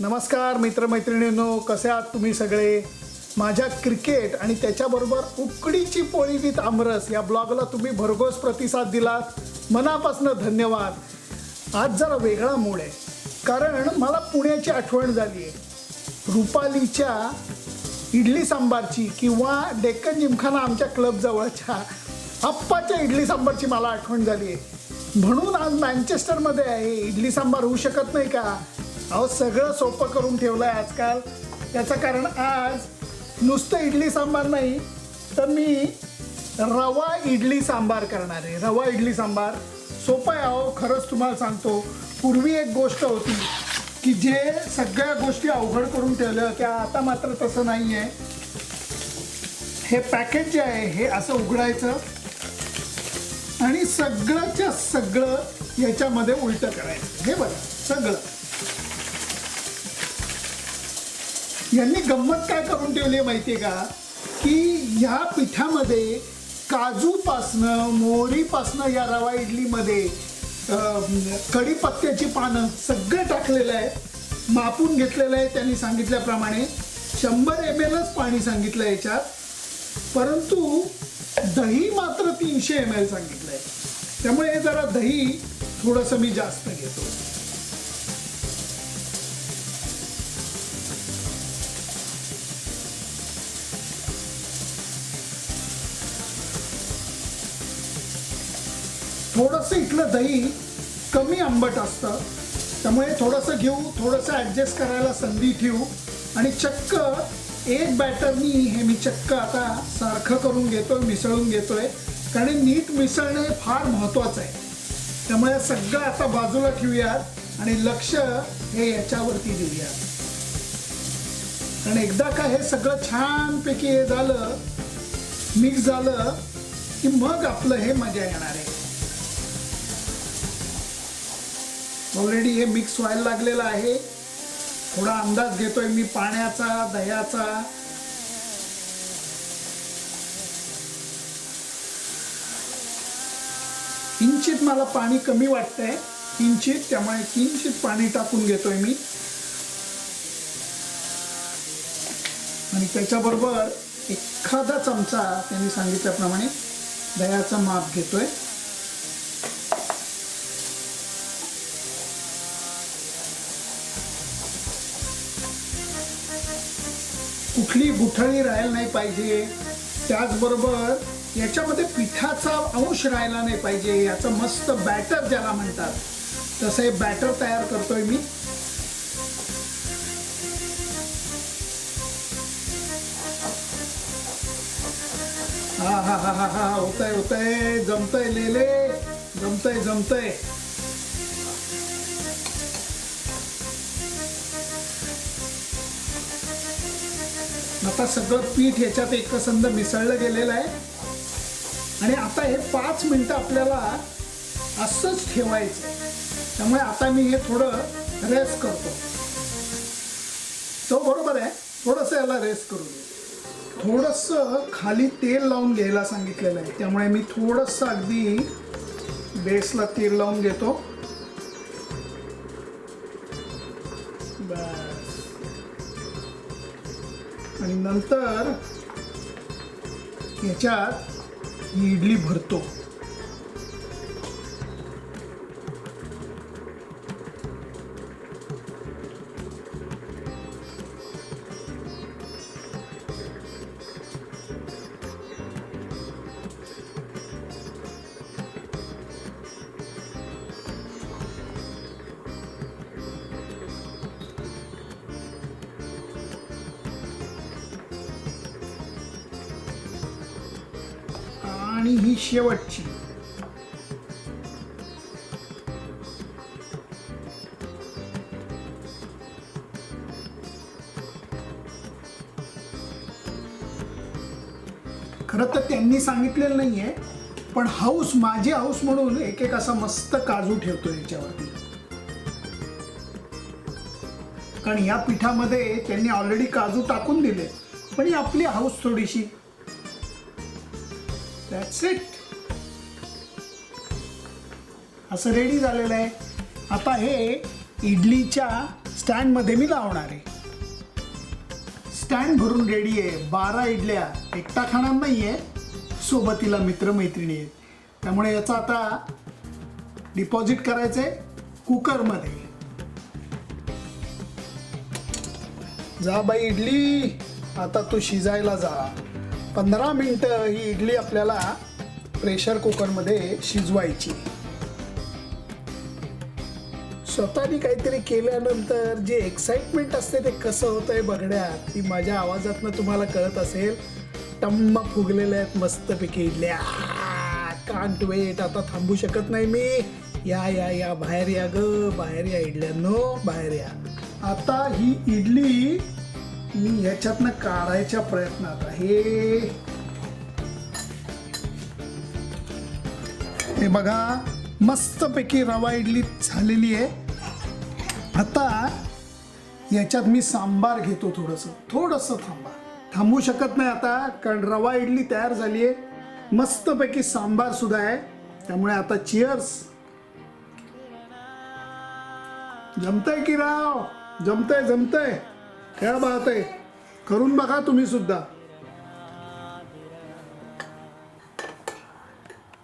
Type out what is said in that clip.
नमस्कार मित्रमैत्रिणींनो कसे आहात तुम्ही सगळे? माझ्या क्रिकेट आणि त्याच्याबरोबर उकडीची पोळी विथ आमरस या ब्लॉगला तुम्ही भरघोस प्रतिसाद दिलात. मनापासून धन्यवाद. आज जरा वेगळा मूळ आहे कारण मला पुण्याची आठवण झाली आहे. रुपालीच्या इडली सांबारची किंवा डेक्कन जिमखाना आमच्या क्लबजवळच्या अप्पाच्या इडली सांबारची मला आठवण झाली आहे. म्हणून आज मँचेस्टरमध्ये आहे. इडली सांबार होऊ शकत नाही का? अहो सगळं सोपं करून ठेवलं आहे आजकाल. त्याचं कारण आज नुसतं इडली सांबार नाही तर मी रवा इडली सांबार करणार आहे. रवा इडली सांबार. सोपं आहे अहो खरंच तुम्हाला सांगतो. पूर्वी एक गोष्ट होती की जे सगळ्या गोष्टी अवघड करून ठेवल्या होत्या आता मात्र तसं नाही आहे हे पॅकेट जे आहे हे असं उघडायचं आणि सगळंच्या सगळं याच्यामध्ये उलटं करायचं. हे बघा सगळं. यांनी गंमत काय करून ठेवली आहे माहिती आहे का? की ह्या पिठामध्ये काजूपासनं मोहरीपासनं या रवा इडलीमध्ये कढीपत्त्याची पानं सगळं टाकलेलं आहे. मापून घेतलेलं आहे त्यांनी सांगितल्याप्रमाणे. शंभर एम एलच पाणी सांगितलं याच्यात. परंतु दही मात्र तीनशे एम एल सांगितलं आहे त्यामुळे हे जरा दही थोडंसं मी जास्त घेतो. थोडंसं इथलं दही कमी आंबट असतं. त्यामुळे थोडंसं घेऊ थोडंसं ॲडजस्ट करायला संधी ठेवू. आणि चक्क एक बॅटरनी हे मी चक्क आता सारखं करून घेतोय मिसळून घेतोय. कारण नीट मिसळणे हे फार महत्त्वाचं आहे. त्यामुळे सगळं आता बाजूला ठेवूयात आणि लक्ष हे याच्यावरती देऊयात. कारण एकदा का हे सगळं छानपैकी हे झालं मिक्स झालं की मग आपलं हे मजा येणार आहे. ऑलरेडी हे मिक्स व्हायला लागलेलं आहे. थोडा अंदाज घेतोय मी पाण्याचा दह्याचा. किंचित मला पाणी कमी वाटतंय किंचित त्यामुळे किंचित पाणी टाकून घेतोय मी. आणि त्याच्याबरोबर एखादा चमचा त्यांनी सांगितल्याप्रमाणे दह्याचा माप घेतोय. कुठली गुठळी राहायला नाही पाहिजे. त्याचबरोबर याच्यामध्ये पिठाचा अंश राहायला नाही पाहिजे. याचं मस्त बॅटर ज्याला म्हणतात. तसं हे बॅटर तयार करतोय मी. हा हा हा हा हा होतंय होतंय. जमतंय लेले जमतंय जमतंय. आता सगळं पीठ याच्यात एकसंध मिसळलं गेलेलं आहे. आणि आता हे पाच मिनटं आपल्याला असंच ठेवायचं त्यामुळे आता मी हे थोडं रेस्ट करतो. तो बरोबर आहे. थोडंसं याला रेस्ट करू दे. थोडंसं खाली तेल लावून घ्यायला सांगितलेलं आहे. त्यामुळे मी थोडंसं अगदी बेसला तेल लावून घेतो. बस. आणि नंतर याच्यात ही इडली भरतो. आणि ही शेवटची. खरं तर त्यांनी सांगितलेलं नाहीये पण हाऊस माझी हाऊस म्हणून एक एक असा मस्त काजू ठेवतो याच्यावरती. कारण या पिठामध्ये त्यांनी ऑलरेडी काजू टाकून दिले पण ही आपली हाऊस थोडीशी दॅट्स इट असं रेडी झालेलं आहे. आता हे इडलीच्या स्टँडमध्ये मी लावणार आहे. स्टँड भरून रेडी आहे. बारा इडल्या. एकटा खाणार नाही आहे सोबतीला मित्रमैत्रिणी आहेत. त्यामुळे याचा आता डिपॉझिट करायचं आहे कुकरमध्ये जा बाई इडली. आता तू शिजायला जा. पंधरा मिनटं ही इडली आपल्याला प्रेशर कुकरमध्ये शिजवायची. स्वतःनी काहीतरी केल्यानंतर जे एक्साइटमेंट असते ते कसं होतंय बघण्यात ती माझ्या आवाजातनं तुम्हाला कळत असेल. टम्म फुगलेल्या आहेत मस्तपैकी इडल्या. कांट वेट आता थांबू शकत नाही मी. या या या बाहेर या ग. बाहेर या इडल्यांनो. बाहेर या. आता ही इडली मी ह्याच्यातनं काढायच्या प्रयत्नात आहे. हे बघा मस्तपैकी रवा इडली झालेली आहे. आता याच्यात मी सांबार घेतो थोडंसं. थोडंसं थांबा. थांबू शकत नाही आता कारण रवा इडली तयार झाली आहे. मस्तपैकी सांबार सुद्धा आहे. त्यामुळे आता चिअर्स जमतंय की राव? जमतंय जमतंय. खेळ पाहतंय करून बघा तुम्ही सुद्धा.